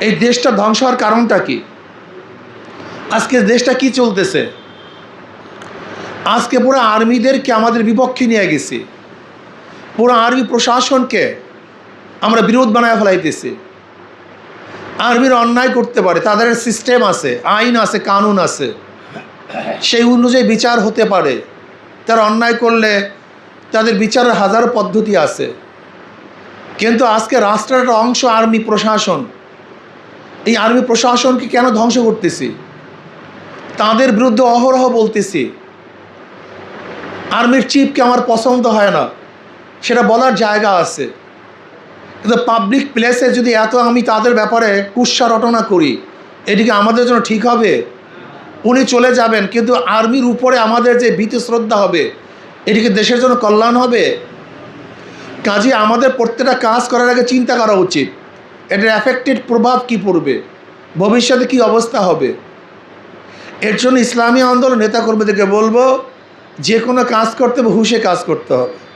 এই দেশটা ধ্বংস হওয়ার কারণটা কি? আজকে দেশটা কি চলতেছে? আজকে পুরো আর্মিদেরকে আমাদের বিপক্ষে নিয়ে গেছি। পুরো আর্মি প্রশাসনকে আমরা বিরোধ বানায় ফেলাইতেছি। আর্মির অন্যায় করতে পারে, তাদের সিস্টেম আছে, আইন আছে, কানুন আছে। সেই অনুযায়ী বিচার হতে পারে। তারা অন্যায় করলে তাদের বিচারের হাজার পদ্ধতি আছে। কিন্তু আজকে রাষ্ট্রের একটা অংশ আর্মি প্রশাসন এই আর্মি প্রশাসনকে কেন ধ্বংস করতেছি? তাদের বিরুদ্ধে অহরহ বলতেছি। আর্মির চিফকে আমার পছন্দ হয় না। সেটা বলার জায়গা আছে। কিন্তু পাবলিক প্লেসে যদি এত আমি তাদের ব্যাপারে কুৎসা রটনা করি এটিকে আমাদের জন্য ঠিক হবে? উনি চলে যাবেন, কিন্তু আর্মির উপরে আমাদের যে ভীতি শ্রদ্ধা হবে এটিকে দেশের জন্য কল্যাণ হবে? কাজে আমাদের প্রত্যেকটা কাজ করার আগে চিন্তা করা উচিত। এটার অ্যাফেক্টেড প্রভাব কি পড়বে? ভবিষ্যতে কি অবস্থা হবে? এর জন্য ইসলামী আন্দোলন নেতাকর্মীদেরকে বলব, যে কোনো কাজ করতে হবে, হুশে কাজ করতে হবে।